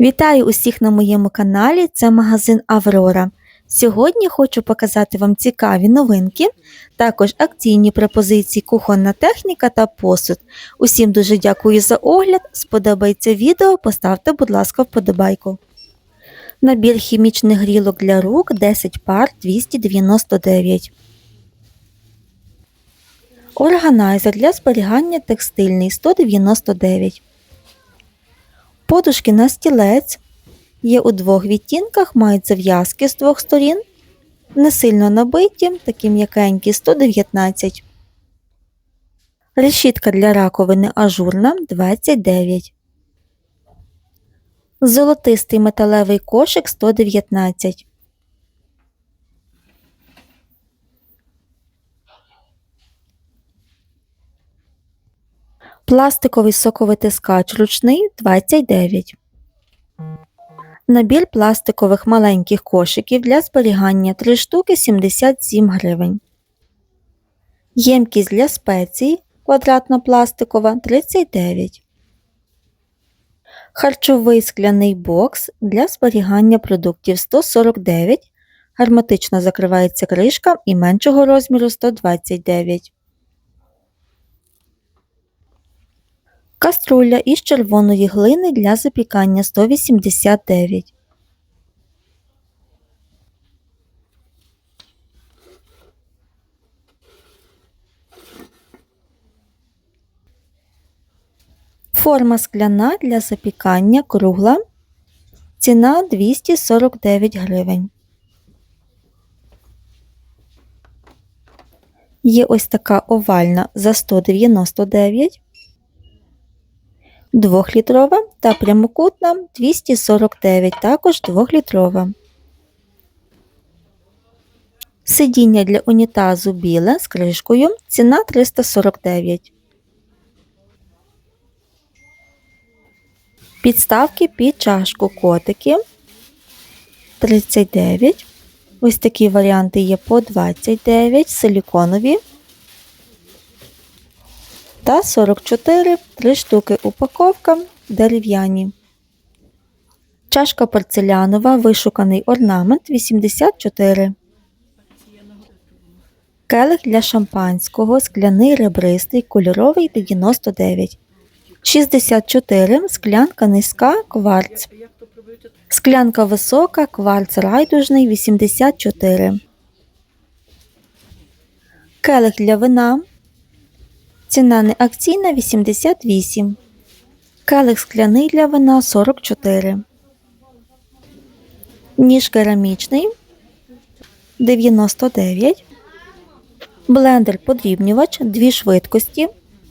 Вітаю усіх на моєму каналі, це магазин Аврора. Сьогодні хочу показати вам цікаві новинки, також акційні пропозиції, кухонна техніка та посуд. Усім дуже дякую за огляд. Сподобається відео, поставте, будь ласка, вподобайку. Набір хімічних грілок для рук 10 пар 299. Органайзер для зберігання текстильний 199. Подушки на стілець є у двох відтінках, мають зав'язки з двох сторін, не сильно набиті, такі м'якенькі 119. Решітка для раковини ажурна 29. Золотистий металевий кошик 119. Пластиковий соковитискач ручний 29. Набір пластикових маленьких кошиків для зберігання 3 штуки 77 гривень. Ємкість для спецій квадратна пластикова 39. Харчовий скляний бокс для зберігання продуктів 149. Герметично закривається кришка і меншого розміру 129. Каструля із червоної глини для запікання 189. Форма скляна для запікання кругла. Ціна 249 гривень. Є ось така овальна за 199 2-літрова та прямокутна 249, також 2-літрова. Сидіння для унітазу біле з кришкою. Ціна 349. Підставки під чашку котики 39. Ось такі варіанти є по 29, силіконові та 44 3 штуки упаковка дерев'яні. Чашка порцелянова, вишуканий орнамент 84. Келих для шампанського, скляний ребристий, кольоровий 99. 64. Склянка низька, кварц. Склянка висока, кварц райдужний 84. Келих для вина Ціна не акційна 88. Келих скляний для вина 44. Ніж керамічний 99. Блендер подрібнювач 2 швидкості.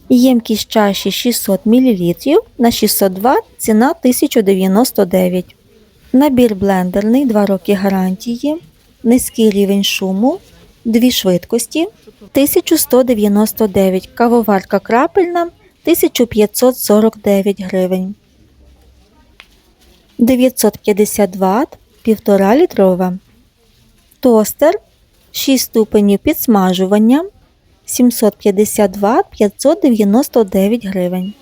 Ємкість чаші 600 мл на 602 ціна 1099. Набір блендерний 2 роки гарантії. Низький рівень шуму. Дві швидкості 1199, кавоварка крапельна 1549 гривень. 950 Вт 1,5 літрова. Тостер 6 ступенів підсмажування 750 Вт 599 гривень.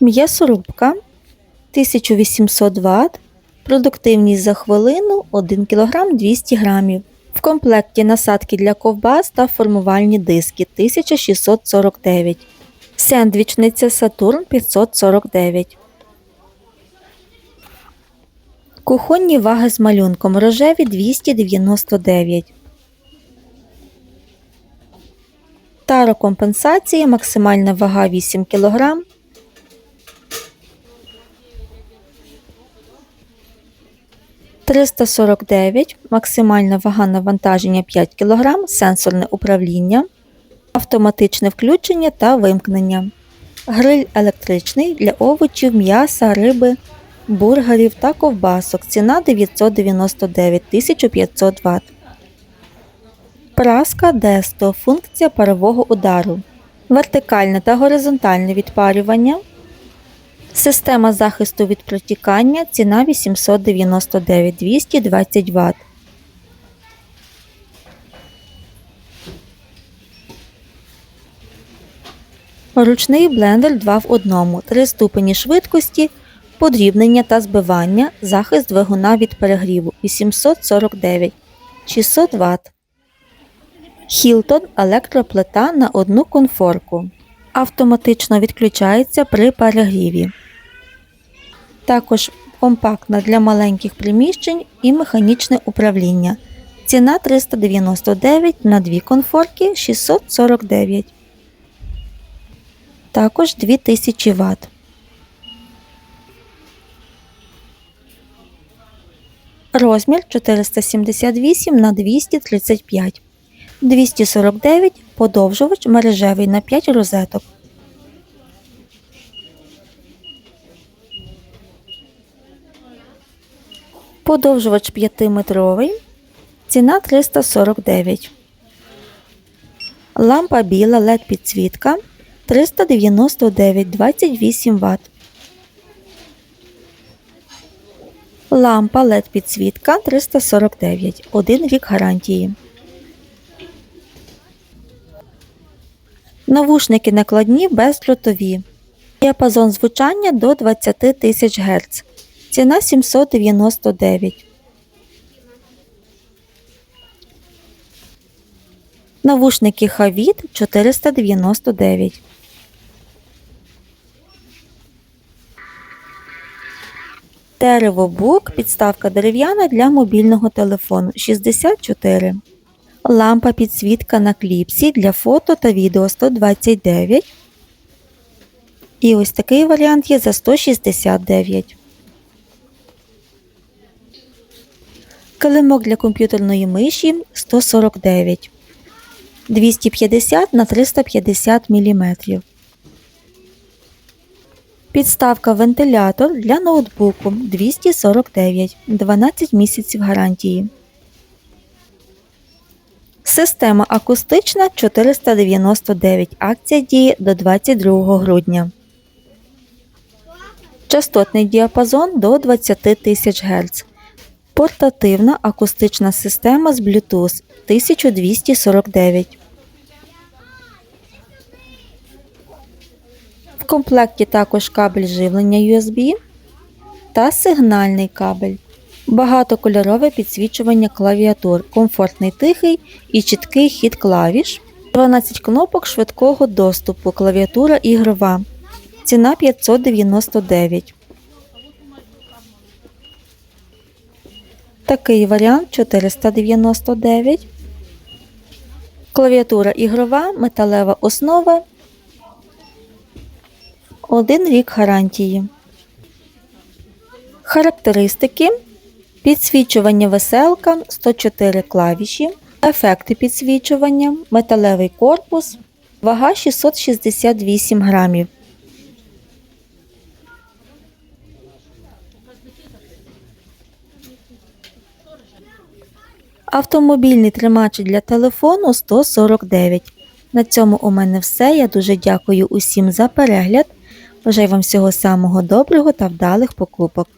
М'ясорубка 1800 Вт, продуктивність за хвилину 1 кг 200 г. В комплекті насадки для ковбас та формувальні диски 1649 Сендвічниця Сатурн 549 Кухонні ваги з малюнком рожеві 299 Таро компенсація максимальна вага 8 кг 349, максимальна вага навантаження 5 кг, сенсорне управління, автоматичне включення та вимкнення, гриль електричний для овочів, м'яса, риби, бургерів та ковбасок. Ціна 999 1500 Вт. Праска Десто. Функція парового удару. Вертикальне та горизонтальне відпарювання. Система захисту від протікання ціна 899 220 Вт. Ручний блендер 2 в 1, 3 ступені швидкості, подрібнення та збивання, захист двигуна від перегріву 849 600 Вт. Хілтон електроплита на одну конфорку. Автоматично відключається при перегріві. Також компактна для маленьких приміщень і механічне управління. Ціна 399 на дві конфорки 649. Також 2000 Вт. Розмір 478 на 235. 249 подовжувач мережевий на 5 розеток. Подовжувач 5-метровий. Ціна 349. Лампа біла LED підсвітка 399 28 Вт. Лампа LED підсвітка 349 1 рік гарантії. Навушники накладні бездротові. Діапазон звучання до 20 тисяч Гц. Ціна 799. Навушники Havit 499. Дерево бук, підставка дерев'яна для мобільного телефону 64. Лампа підсвітка на кліпсі для фото та відео 129. І ось такий варіант є за 169. Килимок для комп'ютерної миші 149. 250 на 350 мм. Підставка вентилятор для ноутбуку 249 12 місяців гарантії. Система акустична 499. Акція діє до 22 грудня. Частотний діапазон до 20 тисяч Гц. Портативна акустична система з Bluetooth 1249. В комплекті також кабель живлення USB та сигнальний кабель. Багатокольорове підсвічування клавіатур, комфортний тихий і чіткий хід клавіш, 12 кнопок швидкого доступу, клавіатура ігрова. Ціна 599. Такий варіант 499. Клавіатура ігрова, металева основа. Один рік гарантії. Характеристики. Підсвічування веселка 104 клавіші. Ефекти підсвічування, металевий корпус, вага 668 грамів. Автомобільний тримач для телефону 149. На цьому у мене все. Я дуже дякую усім за перегляд. Бажаю вам всього самого доброго та вдалих покупок.